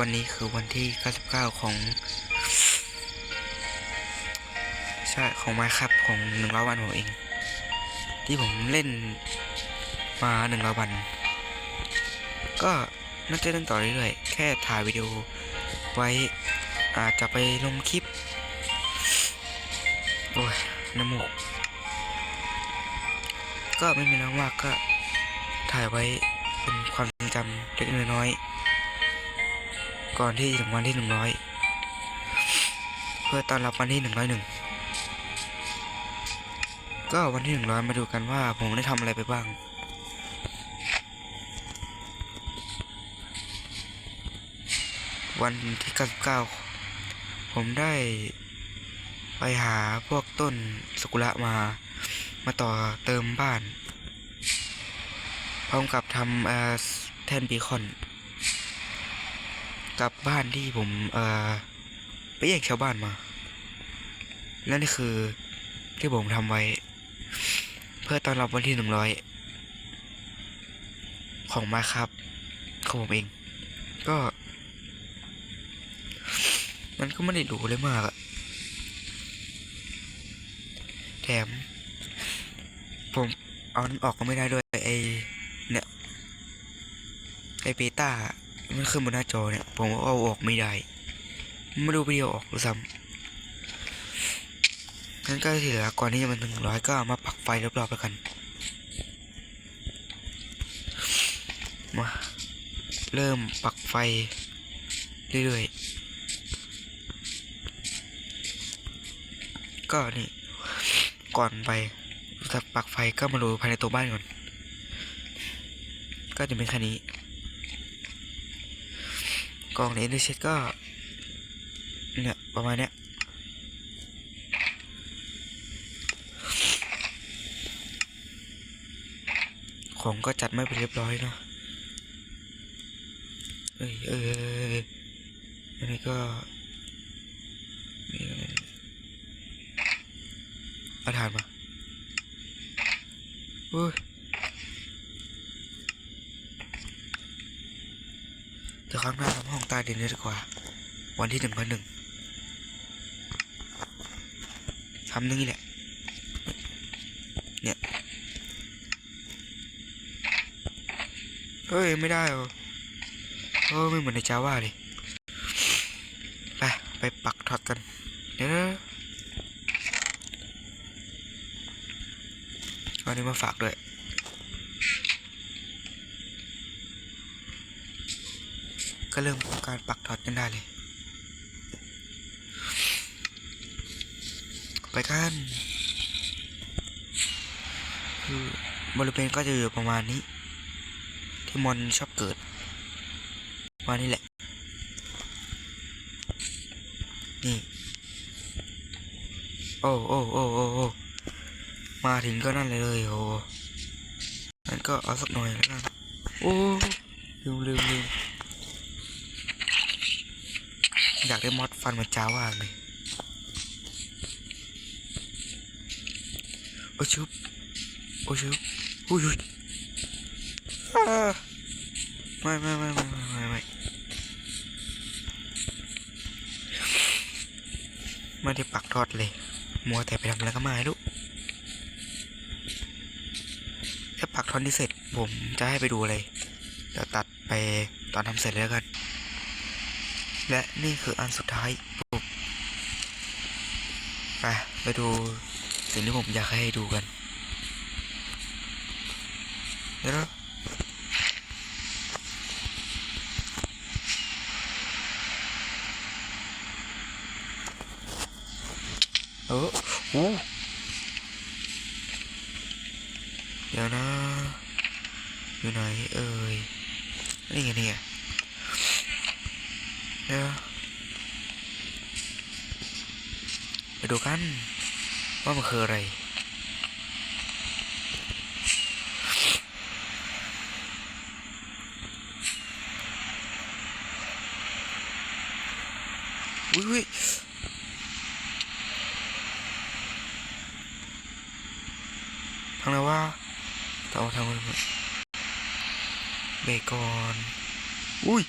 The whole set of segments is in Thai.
วันนี้คือวันที่ 99 ของ ใช่ ของไมครับของหนึ่งร้อยวันผมเอง ที่ผมเล่นมาหนึ่งร้อยวัน ก็น่าจะเล่นต่อเรื่อยๆ แค่ถ่ายวิดีโอไว้อาจจะไปลงคลิป โอ้ยน้ำมูก ก็ไม่มีน้ำมากก็ถ่ายไว้เป็นความทรงจำเล็กน้อย ก่อนที่ถึงวันที่หนึ่งร้อยเพื่อต้อนรับวันที่หนึ่งร้อยหนึ่งก็วันที่หนึ่งร้อยมาดูกันว่าผมได้ทำอะไรไปบ้าง วันที่99ผมได้ไปหาพวกต้นสกุระมา มาต่อเติมบ้าน พร้อมกับทำเอ่อแท่นบีคอน กลับบ้านที่ผมเอ่อไปแย่งชาวบ้านมาและนี่คือที่ผมทำไว้ เพื่อต้อนรับวันที่หนึ่งร้อยของมาครับของผมเอง ก็ มันก็ไม่ได้หรูเลยมากอะแถม ผมเอานั้นออกก็ไม่ได้ด้วยไอเนี่ยไอเบต้า มันขึ้นบนหน้าจอเนี่ย ผมก็เอาออกไม่ได้ ไม่ดูวิดีโอออกหรือซ้ำงั้นก็ที่เหลือก่อนที่จะมันถึงร้อยก็เอามาปักไฟรอบๆแล้วกัน มา เริ่มปักไฟเรื่อยๆ ก็นี่ ก่อนไปจะปักไฟก็มาดูภายในตัวบ้านก่อน ก็จะเป็นแค่นี้ กล่องในอินเทอร์เช็ดก็เนี่ยประมาณเนี้ยของก็จัดไม่เป็นเรียบร้อยเนอะเอ้ยเอ้ยอันนี้ก็นี่เอาถานมาอุ้ย เดี๋ยวครั้งหน้าทำห้องใต้ดินเลยดีกว่า วันที่หนึ่งพันหนึ่งทำนี่แหละ เนี่ย เฮ้ย ไม่ได้เหรอเออไม่เหมือนในจาว่าเลยไป ไปปักท็อตกันเดี๋ยวนะเอาอันนี้มาฝากด้วย ก็เริ่มการปักท็อตกันได้เลย ไปกันคือบริเวณก็จะอยู่ประมาณนี้ ที่มอนชอบเกิดมานี้แหละ นี่ โอ้โอ้โอ้โอ้โอ้มาถึงก็นั่นเลยเลยโอ้งั้นก็เอาสักหน่อยแล้วกันโอ้ลืมลืมลืม อยากได้มอดฟันมันจ้าว่ากเลยโอ้ชุบโอ้ชุบอุ้ยไม่ไม่ไม่ไม่ไม่ไม่ไม่มาได้ปักทอดเลย มัวแต่ไปทำอะไรก็ไม่รู้ถ้าปักทอดที่เสร็จผมจะให้ไปดูเลยเดี๋ยวตัดไปตอนทำเสร็จแล้วกัน และนี่คืออันสุดท้ายปุ๊บไปไปดูสิ่งที่ผมอยากให้ดูกันเดี๋ยวเออโอ้เดี๋ยวนะ อยู่ไหนเอ่ยนี่ไงนี่ไง เดี๋ยวไปดูกัน ว่ามันคืออะไรอุ้ยทางไหนวะต่อทางมันเบรกก่อน อุ้ย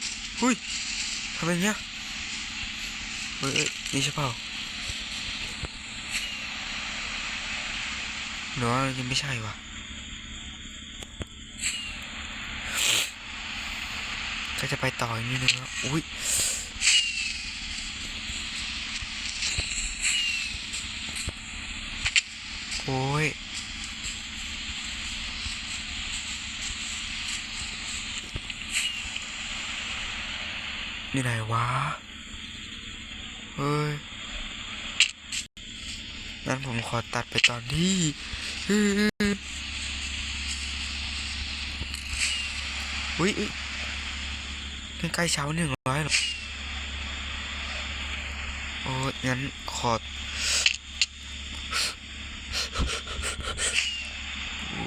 ทำไมเงี้ย เฮ้ยเอ้ยนี่ใช่เปล่าหรือว่ายังไม่ใช่วะก็จะไปต่ออีกนิดนึงแล้วอุ้ยโอ้ยนี่ไหนวะ เฮ้ยงั้นผมขอตัดไปตอนที่อุ้ยอุ๊ยนี่ใกล้เช้าหนึ่งร้อยหรอโอ้ยงั้นขอ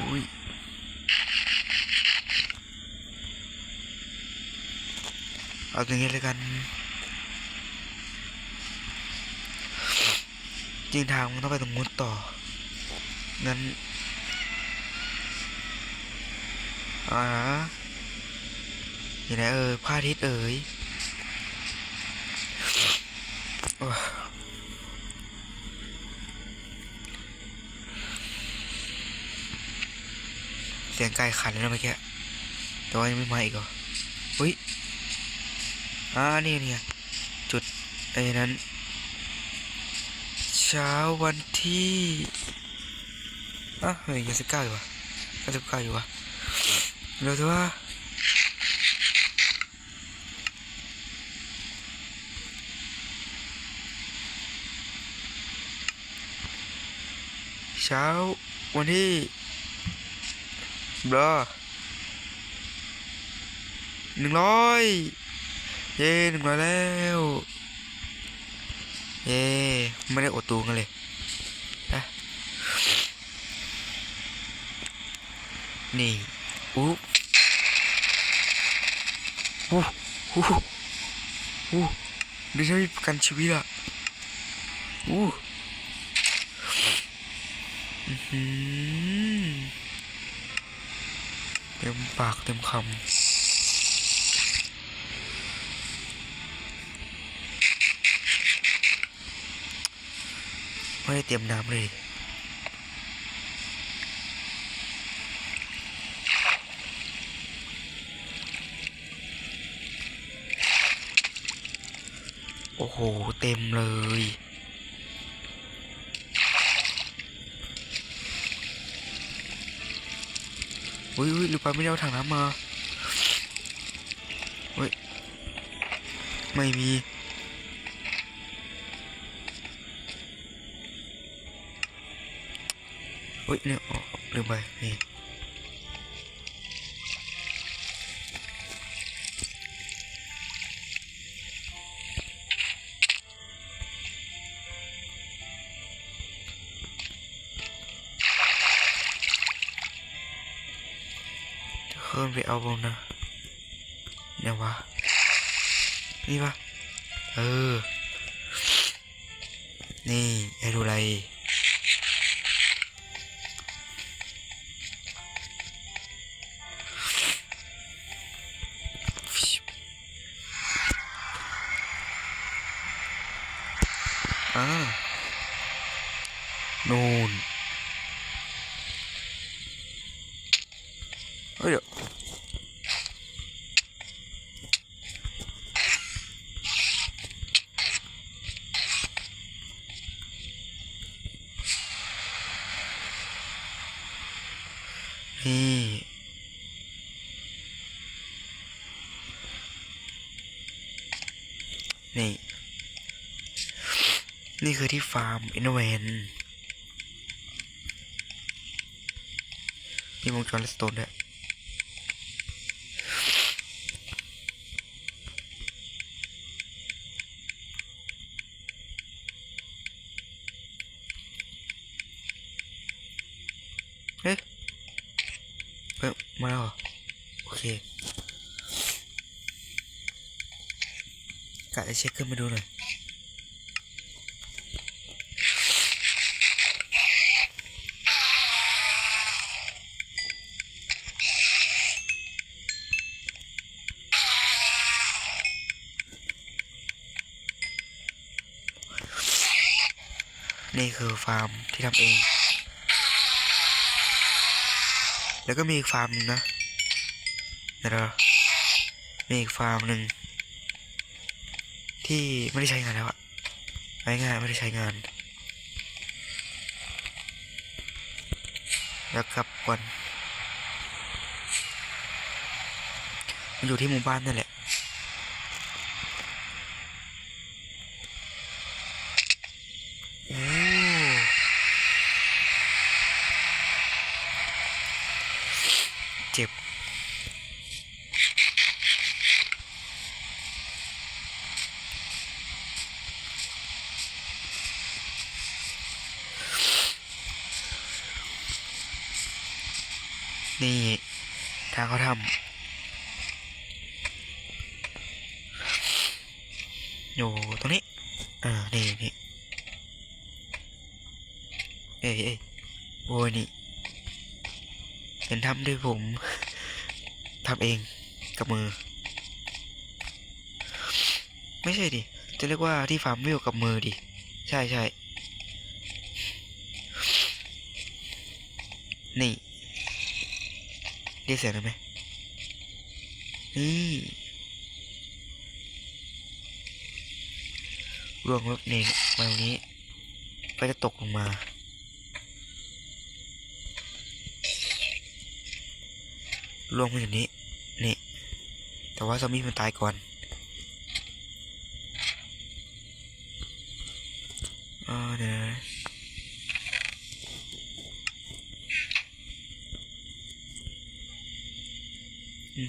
อุ้ยเอาอย่างงี้เลยกัน จริงทางมันต้องไปตรงนู้นต่อ งั้นอ่าอยู่ไหนเอ่ยพระอาทิตย์เอ่ยเสียงไก่ขันเลยนะเมื่อกี้แต่ว่ายังไม่มาอีกเหรออุ้ยอ่านี่เนี่ยจุดไอ้นั้น เช้าวันที่อะเฮ้ยยังสิบเก้าอยู่วะยังสิบเก้าอยู่วะเร็วเถอะวะเช้าวันที่บลอหนึ่งร้อยเย้หนึ่งร้อยแล้ว เย้ไม่ได้อดตูกันเลยนะนี่อู้อู้อู้อู้ดูใช้ประกันชีวิตอะอู้เต็มปากเต็มคำ ไม่ได้เตรียมน้ำเลยโอ้โห เต็มเลย อุ้ยอุ้ยหรือไปไม่ได้เอาถังน้ำมา เฮ้ย ไม่มี อุ้ยเนี่ยอ๋อลืมไปนี่เพิ่ นี่คือที่ฟาร์มอินเวนมีวงจรเลสโตนด้วยเอ๊ะเพิ่มมาแล้วเหรอโอเคกะจะเช็คขึ้นมาดูหน่อย คือฟาร์มที่ทำเอง แล้วก็มีอีกฟาร์มหนึ่งนะเดี๋ยวเรามีอีกฟาร์มหนึ่งที่ไม่ได้ใช้งานแล้วอะง่ายไม่ได้ใช้งาน แล้วกลับก่อนมันอยู่ที่หมู่บ้านนั่นแหละ โอ้เจ็บ นี่ ทางเขาทำอยู่ตรงนี้ อ่า นี่นี่เอ้ยเอ้ยโอ้ยนี่เห็นทำด้วยผมทำเองกับมือ ไม่ใช่ดิ จะเรียกว่าที่ฟาร์มวิวกับมือดิ ใช่ใช่นี่ ได้เสียงแล้วไหมนี่รวงรถนี่มาตรงนี้ ก็จะตกลงมาลวงมาอย่างนี้ นี่ แต่ว่าซอมบี้มันตายก่อนเออเดี๋ยวนะ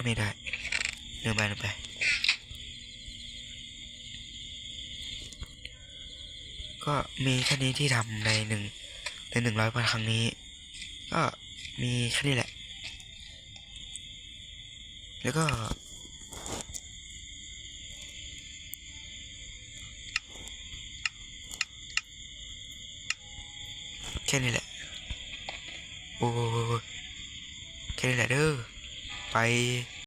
ไม่ได้เดินไปเดินไปก็มีแค่นี้ที่ทำในหนึ่งในหนึ่งร้อยวันครั้งนี้ ก็มีแค่นี้แหละ แล้วก็แค่นี้แหละ โอ้แค่นี้แหละเด้อ 拜。